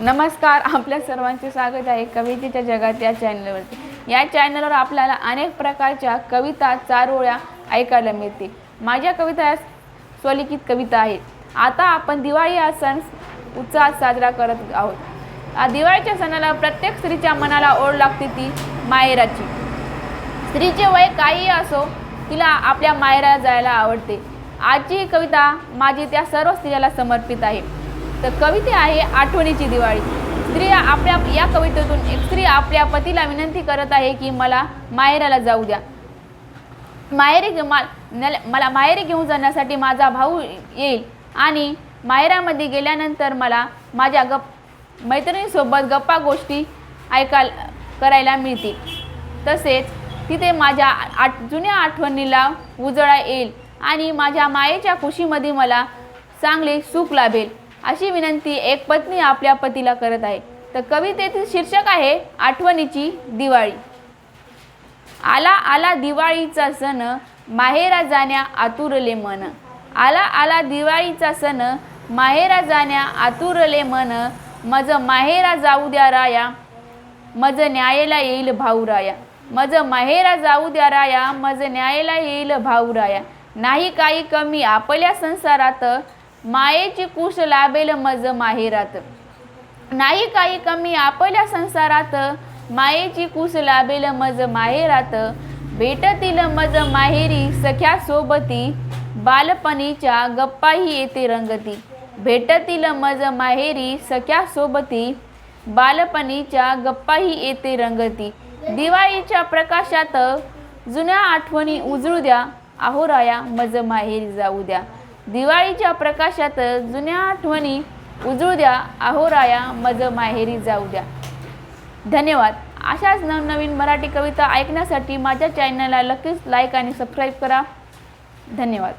नमस्कार आपल्या सर्वांचे स्वागत आहे कवितेच्या जगात या चॅनलवरती. या चॅनलवर आपल्याला अनेक प्रकारच्या कविता चारोळ्या ऐकायला मिळते माझ्या कविता स्वलिखित कविता आहेत. आता आपण दिवाळी हा सण उत्साहात साजरा करत आहोत. दिवाळीच्या सणाला प्रत्येक स्त्रीच्या मनाला ओढ लागते ती माहेराची. स्त्रीचे वय काहीही असो तिला आपल्या माहेराला जायला आवडते. आजची ही कविता माझी त्या सर्व स्त्रियाला समर्पित आहे. तर कविते आहे आठवणीची दिवाळी. स्त्री आपल्या या कवितेतून एक स्त्री आपल्या पतीला विनंती करत आहे की मला माहेराला जाऊ द्या. माहेरी मला माहेरी घेऊन जाण्यासाठी माझा भाऊ येईल आणि माहेरामध्ये गेल्यानंतर मला माझ्या गप मैत्रिणीसोबत गप्पा गोष्टी ऐकायला करायला मिळतील. तसेच तिथे माझ्या आठ जुन्या आठवणीला उजळा येईल आणि माझ्या मायेच्या खुशीमध्ये मला चांगले सुख लाभेल. अशी विनंती एक पत्नी आपल्या पतीला करत आहे. तर कवितेतील शीर्षक आहे आठवणीची दिवाळी. आला आला दिवाळीचा सण माहेरा जाण्या आतुरले मन. आला आला दिवाळीचा सण माहेरा जाण्या आतुरले मन. मज माहेरा जाऊ द्या राया मज न्यायला येईल भाऊराया मज माहेरा जाऊ द्या राया मज न्यायला येईल भाऊ राया. नाही काही कमी आपल्या संसारात मायेची कुश लाभेल मज माहिरात. नाही काही कमी आपल्या संसारात मायेची कुस लाभेल मज माहेरात. भेटतील मज माहेरी सख्या सोबती बालपणीच्या गप्पाही येते रंगती. भेटतील मज माहेरी सख्या सोबती बालपणीच्या गप्पाही येते रंगती. दिवाळीच्या प्रकाशात जुन्या आठवणी उजळू द्या आहोराया मज माहेरी जाऊ द्या. दिवाळीच्या प्रकाशात जुन्या आठवणी उजळू द्या अहोराया मज माहेरी जाऊ द्या. धन्यवाद. अशाच नवनवीन मराठी कविता ऐकण्यासाठी माझ्या चॅनलला नक्कीच लाईक आणि सबस्क्राईब करा. धन्यवाद.